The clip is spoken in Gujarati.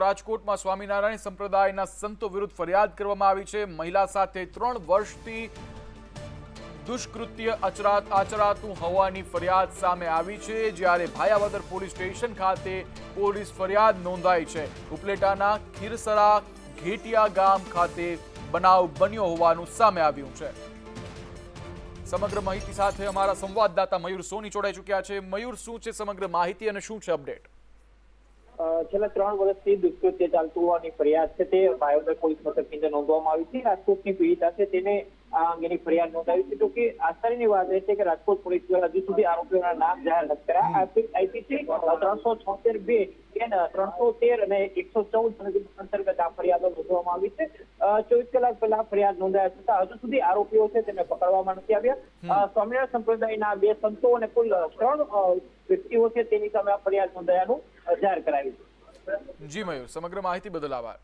રાજકોટમાં સ્વામિનારાયણ સંપ્રદાયના સંતો વિરુદ્ધ ફરિયાદ કરવામાં આવી છે. મહિલા સાથે ત્રણ વર્ષથી દુષ્કૃત્ય અચરાત આચરાતું હોવાની ફરિયાદ સામે આવી છે. જ્યારે ભાયાવદર પોલીસ સ્ટેશન ખાતે પોલીસ ફરિયાદ નોંધાઈ છે. ઉપલેટાના ખીરસરા ઘેટિયા ગામ ખાતે બનાવ બન્યો હોવાનું સામે આવ્યું છે. સમગ્ર માહિતી સાથે અમારા સંવાદદાતા મયુર સોની જોડાઈ ચૂક્યા છે. મયુર, શું છે સમગ્ર માહિતી અને શું છે અપડેટ? છેલ્લા ત્રણ વર્ષથી દુષ્કૃત્ય ચાલતું હોવાની ફરિયાદ છે તે ભાયોદર પોલીસ મથકની અંદર નોંધવામાં આવી છે. રાજકોટની પીડિતા છે તેને આ અંગેની ફરિયાદ નોંધાવી છે. તો કે આશ્ચર્યની વાત એ છે કે રાજકોટ પોલીસ દ્વારા હજુ સુધી આરોપીઓના નામ જાહેર નથી કર્યા. આઈપીસી ત્રણસો છોતેર બે ત્રણસો તેર અને એકસો ચૌદ અંતર્ગત આ ફરિયાદો નોંધવામાં આવી છે. ચોવીસ કલાક પહેલા ફરિયાદ નોંધાયા છતાં હજુ સુધી આરોપીઓ છે તેને પકડવામાં નથી આવ્યા. સ્વામિનારાયણ સંપ્રદાયના બે સંતો અને કુલ ત્રણ વ્યક્તિઓ છે તેની સામે આ ફરિયાદ નોંધાયાનું જાહેર કરાવ્યું છે. જી મયુર સમગ્ર માહિતી બદલ આભાર.